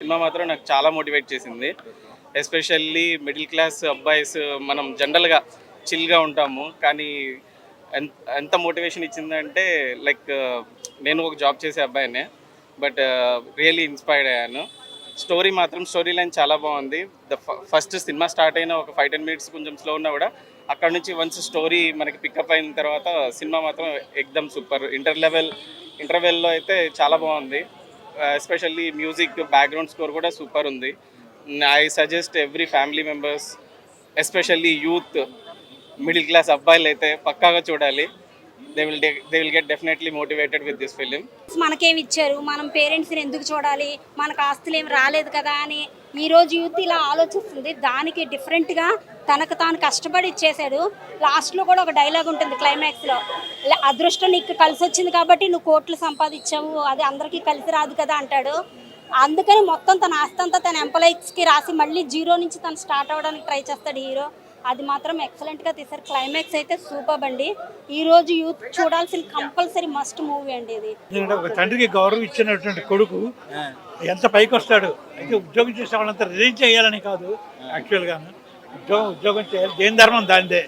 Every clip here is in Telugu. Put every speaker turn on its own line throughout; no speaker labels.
సినిమా మాత్రం నాకు చాలా మోటివేట్ చేసింది. ఎస్పెషల్లీ మిడిల్ క్లాస్ అబ్బాయిస్ మనం జనరల్గా చిల్గా ఉంటాము. కానీ ఎంత మోటివేషన్ ఇచ్చిందంటే లైక్ నేను ఒక జాబ్ చేసే అబ్బాయినే బట్ రియల్లీ ఇన్స్పైర్డ్ అయ్యాను. స్టోరీ మాత్రం స్టోరీ లైన్ చాలా బాగుంది. ద ఫస్ట్ సినిమా స్టార్ట్ అయిన ఒక ఫైవ్ టెన్ మినిట్స్ కొంచెం స్లో ఉన్నా కూడా అక్కడ నుంచి వన్స్ స్టోరీ మనకి పికప్ అయిన తర్వాత సినిమా మాత్రం ఎక్దమ్ సూపర్. ఇంటర్ లెవెల్ ఇంటర్వెల్లో అయితే చాలా బాగుంది. ఎస్పెషల్లీ మ్యూజిక్ బ్యాక్గ్రౌండ్ స్కోర్ కూడా సూపర్ ఉంది. I suggest every family members especially youth middle class అబ్బాయిలు అయితే పక్కాగా చూడాలి. They will they will get definitely motivated with this film
మనకేమి ఇచ్చారు? మనం పేరెంట్స్ని ఎందుకు చూడాలి? మనకు ఆస్తులు ఏమి రాలేదు కదా అని ఈ రోజు యూత్ ఇలా ఆలోచిస్తుంది. దానికి డిఫరెంట్గా తనకు తాను కష్టపడి ఇచ్చేసాడు లాస్ట్లో కూడా ఒక డైలాగ్ ఉంటుంది క్లైమాక్స్లో "లే, అదృష్టం నీకు కలిసి వచ్చింది కాబట్టి నువ్వు కోట్లు సంపాదించావు. అది అందరికీ కలిసి రాదు కదా అంటాడు. అందుకని మొత్తం తన ఆస్తి అంతా తన ఎంప్లాయీస్కి రాసి మళ్ళీ జీరో నుంచి తను స్టార్ట్ అవ్వడానికి ట్రై చేస్తాడు హీరో. అది మాత్రం ఎక్సలెంట్గా తీశారు. క్లైమాక్స్ అయితే సూపర్ అండి. ఈ రోజు యూత్ చూడాల్సిన కంపల్సరీ మస్ట్ మూవీ అండి ఇది.
ఒక తండ్రికి గౌరవం ఇచ్చినటువంటి కొడుకు ఎంత పైకి వస్తాడు? అయితే ఉద్యోగం చేసే వాళ్ళంతా రిజైన్ చేయాలని కాదు యాక్చువల్గాను ఉద్యోగం ఉద్యోగం చేయాలి. దేని ధర్మం? దానిదే.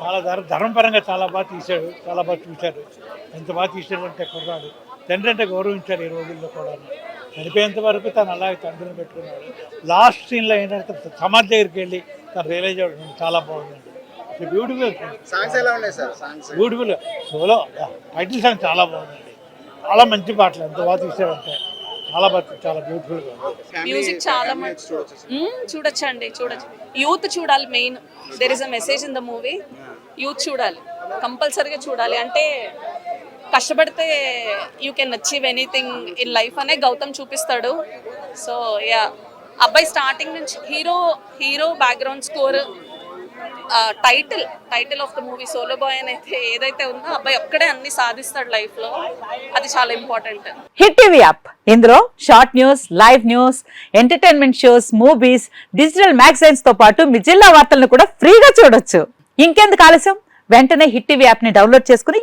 చాలా ధర్మ ధర్మపరంగా చాలా బాగా తీశాడు చాలా బాగా చూశాడు. ఎంత బాగా తీశాడు అంటే కుర్రాడు. తండ్రి అంటే గౌరవించాడు ఈ రోజుల్లో కూడా చనిపోయేంత వరకు తను అలాగే తండ్రిని పెట్టుకున్నాడు. లాస్ట్ సీన్లో ఏంటంటే సమాధి దగ్గరికి వెళ్ళి తను రియలైజ్ అవ్వడం చాలా బాగుందండి బ్యూటిఫుల్
సాంగ్స్ ఎలా ఉన్నాయి sir? Songs.
Beautiful. Solo title song చాలా బాగుందండి చాలా మంచి పాటలు ఎంత బాగా తీసాడంటే చాలా బాగా చాలా బ్యూటిఫుల్గా ఉంది.
మ్యూజిక్ చాలా మంచి చూడొచ్చు అండి చూడొచ్చు. యూత్ చూడాలి main there is a message in the movie youth చూడాలి. కంపల్సరీగా చూడాలి. అంటే కష్టపడితే you can achieve anything in life అనే గౌతమ్ చూపిస్తాడు. సో యా అబ్బాయి స్టార్టింగ్ నుంచి hero hero background score title title of the movie solo boy అయితే ఏదైతే ఉందో అబ్బాయి ఒక్కడే అన్ని సాధిస్తాడు లైఫ్లో అది చాలా ఇంపార్టెంట్
హిట్ టీవీ యాప్. ఇందులో short news live news entertainment shows movies digital మ్యాగజైన్స్తో పాటు మీ జిల్లా వార్తలను కూడా ఫ్రీగా చూడొచ్చు. ఇంకెందుకు ఆలస్యం? వెంటనే హిట్ టీవీ యాప్ని డౌన్లోడ్ చేసుకుని